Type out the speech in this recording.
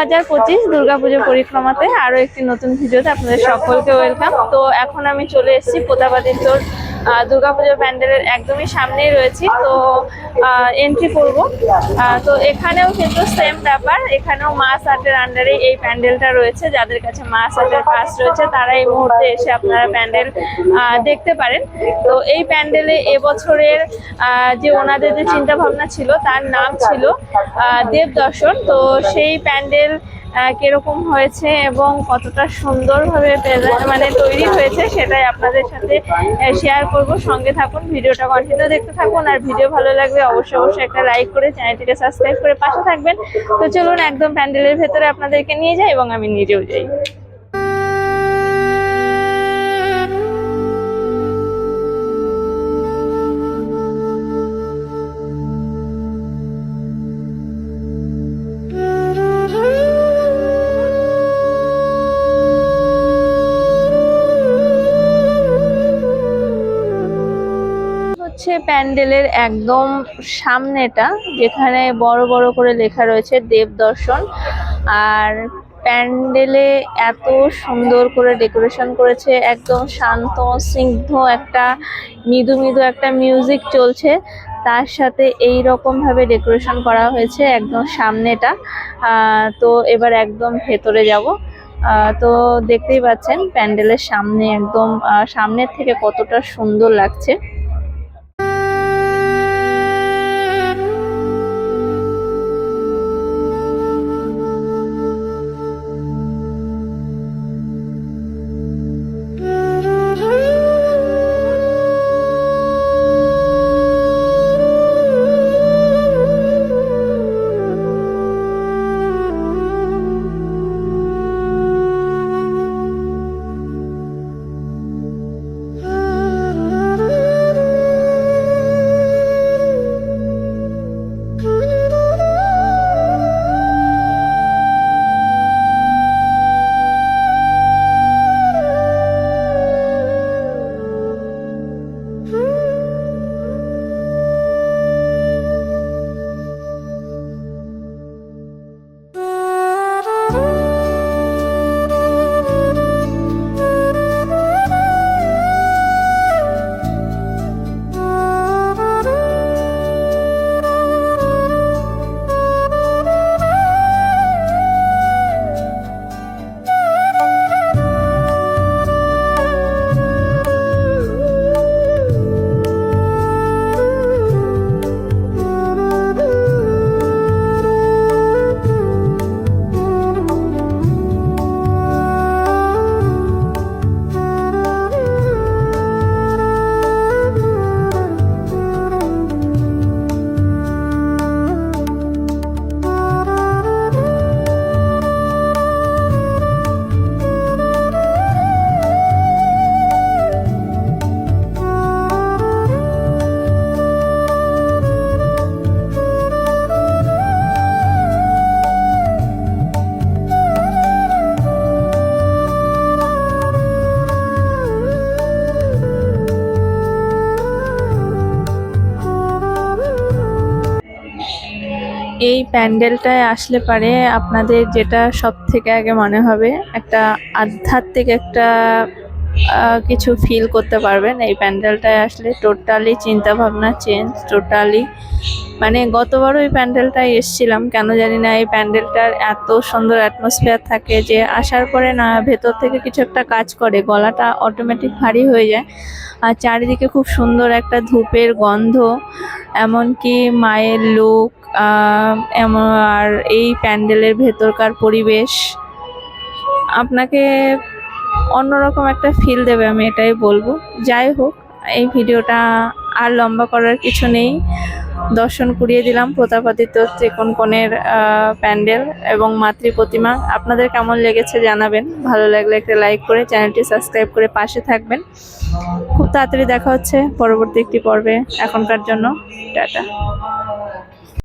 হাজার পঁচিশ দুর্গাপুজো পরিক্রমাতে আরও একটি নতুন ভিডিওতে আপনাদের সকলকে ওয়েলকাম। তো এখন আমি চলে এসেছি পোতাপাতিত্তর দুর্গাপুজোর প্যান্ডেলের একদমই সামনেই রয়েছি। তো এন্ট্রি করব। তো এখানেও কিন্তু সেম ব্যাপার। এখানেও মাস আর্টের আন্ডারে এই প্যান্ডেলটা রয়েছে। যাদের কাছে মাস আর্টের পাস রয়েছে, তারা এই মুহূর্তে এসে আপনারা প্যান্ডেল দেখতে পারেন। তো এই প্যান্ডেলে এবছরের যে ওনাদের যে চিন্তাভাবনা ছিল, তার নাম ছিল দেব দর্শন তো সেই প্যান্ডেল কীরকম হয়েছে এবং কতটা সুন্দরভাবে মানে তৈরি হয়েছে সেটাই আপনাদের সাথে শেয়ার করব। সঙ্গে থাকুন, ভিডিওটা কন্টিনিউ দেখতে থাকুন। আর ভিডিও ভালো লাগলে অবশ্যই অবশ্যই একটা লাইক করে চ্যানেলটিকে সাবস্ক্রাইব করে পাশে থাকবেন। তো চলুন, একদম প্যান্ডেলের ভেতরে আপনাদেরকে নিয়ে যাই এবং আমি নিজেও যাই। প্যান্ডেলের একদম সামনেটা, যেখানে বড় বড় করে লেখা রয়েছে দেব দর্শন। আর প্যান্ডেলে এত সুন্দর করে ডেকোরেশন করেছে, একদম শান্ত, স্নিগ্ধ একটা, মৃদু মৃদু একটা মিউজিক চলছে। তার সাথে এই রকম ভাবে ডেকোরেশন করা হয়েছে একদম সামনেটা। তো এবার একদম ভেতরে যাব। তো দেখতেই পাচ্ছেন প্যান্ডেলের সামনে একদম সামনের থেকে কতটা সুন্দর লাগছে। এই প্যান্ডেলটায় আসলে পারে আপনাদের যেটা সব থেকে আগে মনে হবে, একটা আধ্যাত্মিক একটা কিছু ফিল করতে পারবেন। এই প্যান্ডেলটায় আসলে টোটালি চিন্তা ভাবনা চেঞ্জ টোটালি মানে গতবারও এই প্যান্ডেলটায় এসছিলাম, কেন জানি না এই প্যান্ডেলটার এত সুন্দর অ্যাটমসফিয়ার থাকে যে আসার পরে না ভেতর থেকে কিছু একটা কাজ করে, গলাটা অটোমেটিক ভারী হয়ে যায়। আর চারিদিকে খুব সুন্দর একটা ধূপের গন্ধ, এমনকি মায়ের লুক আর এই প্যান্ডেলের ভেতরকার পরিবেশ, আপনাকে অন্যরকম একটা ফিল দেবে, আমি এটাই বলব। যাই হোক, এই ভিডিওটা আর লম্বা করার কিছু নেই। দর্শন করিয়ে দিলাম প্রতাপাদিত্য ত্রিকোণকোণের প্যান্ডেল এবং মাতৃ প্রতিমা। আপনাদের কেমন লেগেছে জানাবেন। ভালো লাগলে একটা লাইক করে চ্যানেলটি সাবস্ক্রাইব করে পাশে থাকবেন। খুব তাড়াতাড়ি দেখা হচ্ছে পরবর্তী একটি পর্বে এখনকার জন্য। টাটা।